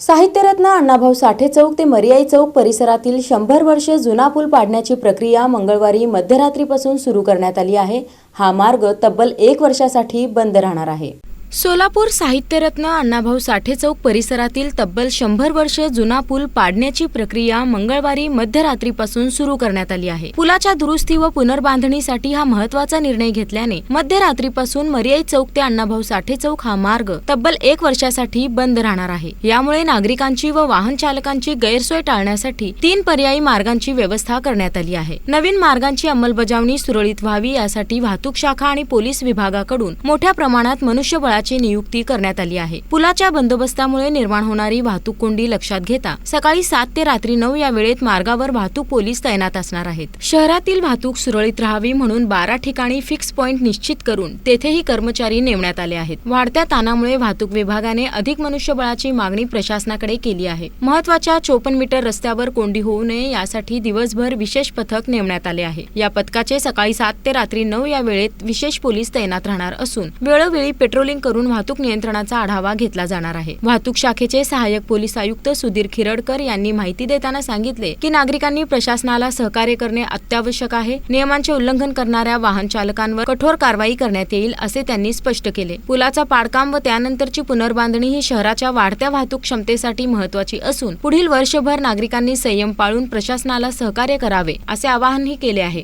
साहित्यरत्न अण्णाभाऊ साठे चौक ते मरियाई चौक परिसरातील शंभर वर्ष जुना पूल पाडण्याची प्रक्रिया मंगळवारी मध्यरात्रीपासून सुरू करण्यात आली आहे. हा मार्ग तब्बल एक वर्षासाठी बंद राहणार आहे. सोलापूर साहित्यरत्न अण्णाभाऊ साठे चौक परिसरातील तब्बल शंभर वर्ष जुना पूल पाडण्याची प्रक्रिया मंगळवारी मध्यरात्रीपासून सुरू करण्यात आली आहे. पुलाच्या दुरुस्ती व पुनर्बांधणीसाठी हा महत्त्वाचा निर्णय घेतल्याने मध्यरात्रीपासून मर्याई चौक ते अण्णाभाऊ साठे चौक हा मार्ग तब्बल एक वर्षासाठी बंद राहणार आहे. यामुळे नागरिकांची व वाहन चालकांची गैरसोय टाळण्यासाठी तीन पर्यायी मार्गांची व्यवस्था करण्यात आली आहे. नवीन मार्गांची अंमलबजावणी सुरळीत व्हावी यासाठी वाहतूक शाखा आणि पोलीस विभागाकडून मोठ्या प्रमाणात मनुष्यबळा मनुष्यबळाची नियुक्ती करण्यात आली आहे. पुलाच्या बंदोबस्तामुळे निर्माण होणारी वाहतूक कोंडी लक्षात घेता सकाळी सात ते रात्री नऊ या वेळेत मार्गावर वाहतूक पोलीस तैनात असणार आहेत. शहरातील वाहतूक सुरळीत राहावी म्हणून बारा ठिकाणी फिक्स पॉइंट निश्चित करून तेथेही कर्मचारी नेमण्यात आले आहेत. वाढत्या ताणामुळे वाहतूक विभागाने अधिक मनुष्यबळाची मागणी प्रशासनाकडे केली आहे. महत्त्वाच्या चोपन्न मीटर रस्त्यावर कोंडी होऊ नये यासाठी दिवसभर विशेष पथक नेमण्यात आले आहे. या पथकाचे सकाळी सात ते रात्री नऊ या वेळेत विशेष पोलीस तैनात राहणार असून वेळोवेळी पेट्रोलिंग करून वाहतूक नियंत्रणाचा आढावा घेतला जाणार आहे. वाहतूक शाखेचे सहाय्यक पोलीस आयुक्त सुधीर खिरडकर यांनी माहिती देताना सांगितले की नागरिकांनी प्रशासनाला सहकार्य करणे अत्यावश्यक आहे. नियमांचे उल्लंघन करणाऱ्या वाहन चालकांवर कठोर कारवाई करण्यात येईल असे त्यांनी स्पष्ट केले. पुलाचा पाडकाम व त्यानंतरची पुनर्बांधणी ही शहराच्या वाढत्या वाहतूक क्षमतेसाठी महत्वाची असून पुढील वर्षभर नागरिकांनी संयम पाळून प्रशासनाला सहकार्य करावे असे आवाहनही केले आहे.